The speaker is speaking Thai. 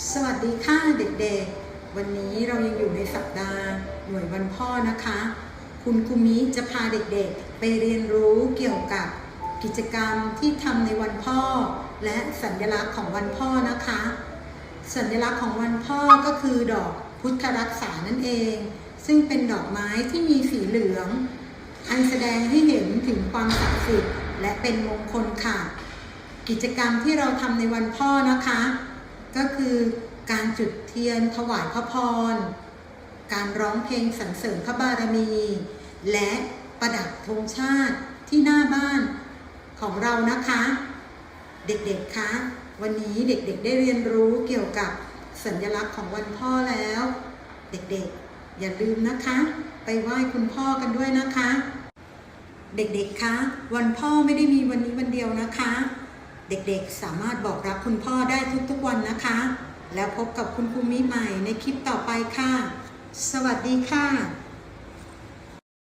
สวัสดีค่ะเด็กๆ วันนี้เรายังอยู่ในสัปดาห์หน่วยวันพ่อนะคะ คุณครูมิจะพาเด็กๆ ไปเรียนรู้เกี่ยวกับกิจกรรมที่ทำในวันพ่อ และสัญลักษณ์ของวันพ่อนะคะ สัญลักษณ์ของวันพ่อก็คือดอกพุทธรักษานั่นเอง ซึ่งเป็นดอกไม้ที่มีสีเหลือง อันแสดงให้เห็นถึงความศักดิ์สิทธิ์และเป็นมงคลค่ะ กิจกรรมที่เราทำในวันพ่อนะคะ ก็คือการจุดเทียนถวายพระพร การร้องเพลงสรรเสริญพระบารมี และประดับธงชาติที่หน้าบ้านของเรานะคะ เด็กๆ คะ วันนี้เด็กๆ ได้เรียนรู้เกี่ยวกับสัญลักษณ์ของวันพ่อแล้ว เด็กๆ อย่าลืมนะคะ ไปไหว้คุณพ่อกันด้วยนะคะ เด็กๆ คะ วันพ่อไม่ได้มีวันนี้วันเดียวนะคะ เด็กๆ สามารถบอกรักคุณพ่อได้ทุกๆวันนะคะ แล้วพบกับคุณครูมิใหม่ในคลิปต่อไปค่ะ สวัสดีค่ะ